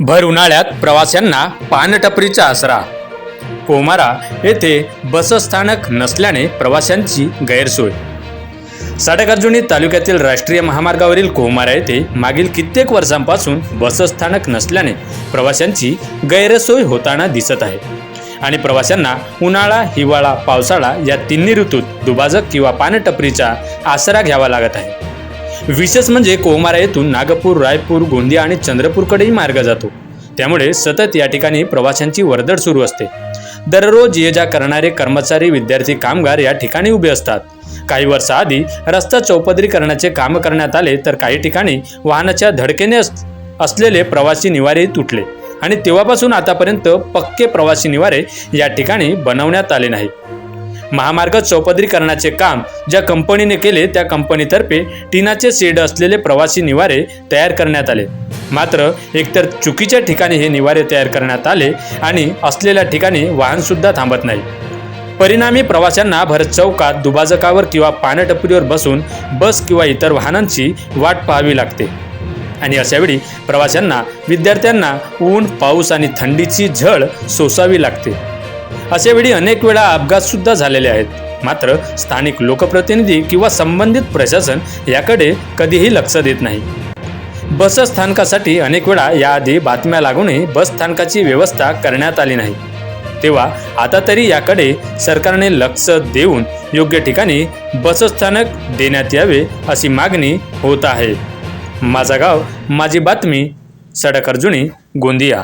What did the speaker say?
भर उन्हाळ्यात प्रवाशांना पानटपरीचा आसरा. कोमारा येथे बसस्थानक नसल्याने प्रवाशांची गैरसोय. साडेगार्जुनी तालुक्यातील राष्ट्रीय महामार्गावरील कोमारा येथे मागील कित्येक वर्षांपासून बसस्थानक नसल्याने प्रवाशांची गैरसोय होताना दिसत आहे. आणि प्रवाशांना उन्हाळा हिवाळा पावसाळा या तिन्ही ऋतूत दुभाजक किंवा पानटपरीचा आसरा घ्यावा लागत आहे. विशेष म्हणजे कोमारा येथून नागपूर रायपूर गोंदिया आणि चंद्रपूरकडेही मार्ग जातो. त्यामुळे सतत या ठिकाणी प्रवाशांची वर्दळ सुरू असते. दररोज ये जा करणारे कर्मचारी विद्यार्थी कामगार या ठिकाणी उभे असतात. काही वर्षाआधी रस्ता चौपदरीकरणाचे काम करण्यात आले तर काही ठिकाणी वाहनाच्या धडकेने अस- असलेले प्रवासी निवारे तुटले आणि तेव्हापासून आतापर्यंत पक्के प्रवासी निवारे या ठिकाणी बनवण्यात आले नाही महामार्ग चौपदरीकरणाचे काम ज्या कंपनीने केले त्या कंपनीतर्फे टिनाचे शेड असलेले प्रवासी निवारे तयार करण्यात आले. मात्र एकतर चुकीच्या ठिकाणी हे निवारे तयार करण्यात आले आणि असलेल्या ठिकाणी वाहनसुद्धा थांबत नाही. परिणामी प्रवाशांना भरत चौकात दुभाजकावर किंवा पानटपरीवर बसून बस किंवा इतर वाहनांची वाट पाहावी लागते. आणि अशावेळी प्रवाशांना विद्यार्थ्यांना ऊन पाऊस आणि थंडीची झळ सोसावी लागते. अशावेळी अनेक वेळा अपघातसुद्धा झालेले आहेत. मात्र स्थानिक लोकप्रतिनिधी किंवा संबंधित प्रशासन याकडे कधीही लक्ष देत नाही. बस स्थानकासाठी अनेक वेळा याआधी बातम्या लागूनही बस स्थानकाची व्यवस्था करण्यात आली नाही. तेव्हा आता तरी याकडे सरकारने लक्ष देऊन योग्य ठिकाणी बसस्थानक देण्यात यावे अशी मागणी होत आहे. माझा गाव माझी बातमी सडक अर्जुनी गोंदिया.